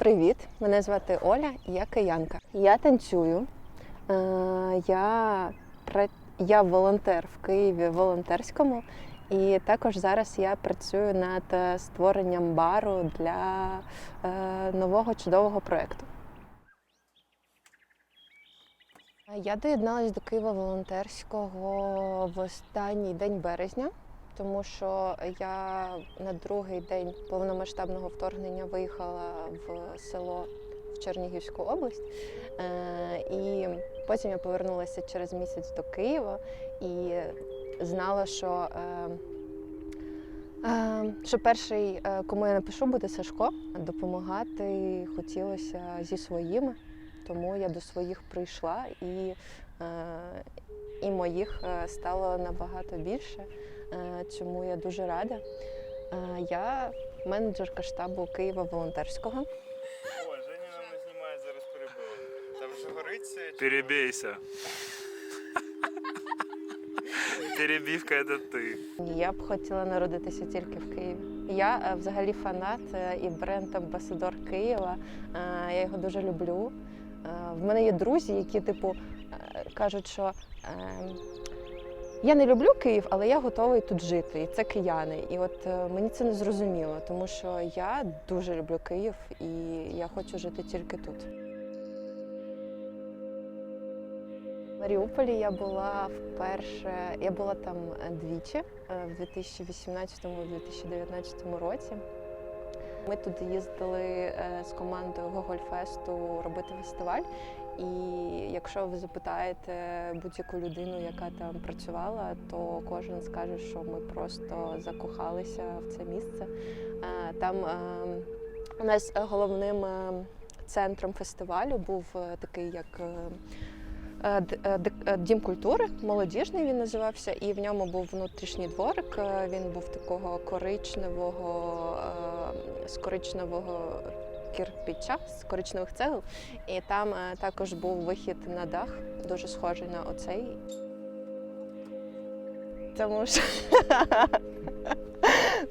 Привіт! Мене звати Оля, я киянка. Я танцюю. Е, Я, я волонтер в Києві волонтерському, і також зараз я працюю над створенням бару для е, нового чудового проєкту. Я доєдналась до Києва волонтерського в останній день березня, тому що я на другий день повномасштабного вторгнення виїхала в село в Чернігівську область. Е, І потім я повернулася через місяць до Києва і знала, що, е, е, що перший, кому я напишу, буде Сашко. Допомагати хотілося зі своїми, тому я до своїх прийшла і, і моїх стало набагато більше, чому я дуже рада. Е, Я менеджерка штабу Києва волонтерського. О, Женя нам не знімає зараз перебив. Там вже горить це. чи- Перебейся. Перебивка это. Я б хотіла народитися тільки в Києві. Я е, взагалі фанат е, і бренд-амбасадор Києва. Е, Я його дуже люблю. Е, В мене є друзі, які, типу, е, кажуть, що е, я не люблю Київ, але я готовий тут жити. І це кияни. І от е, мені це не зрозуміло, тому що я дуже люблю Київ і я хочу жити тільки тут. В Маріуполі я була вперше, я була там двічі е, в 2018-2019 році. Ми туди їздили е, з командою Гогольфесту робити фестиваль. І якщо ви запитаєте будь-яку людину, яка там працювала, то кожен скаже, що ми просто закохалися в це місце. Е, Там е, у нас головним центром фестивалю був такий як. Дім культури, молодіжний він називався, і в ньому був внутрішній дворик. Він був такого коричневого, з коричневого кірпіча, з коричневих цегл, І там е, також був вихід на дах, дуже схожий на оцей. Тому що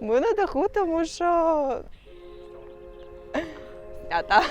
ми на даху, тому що. А, так.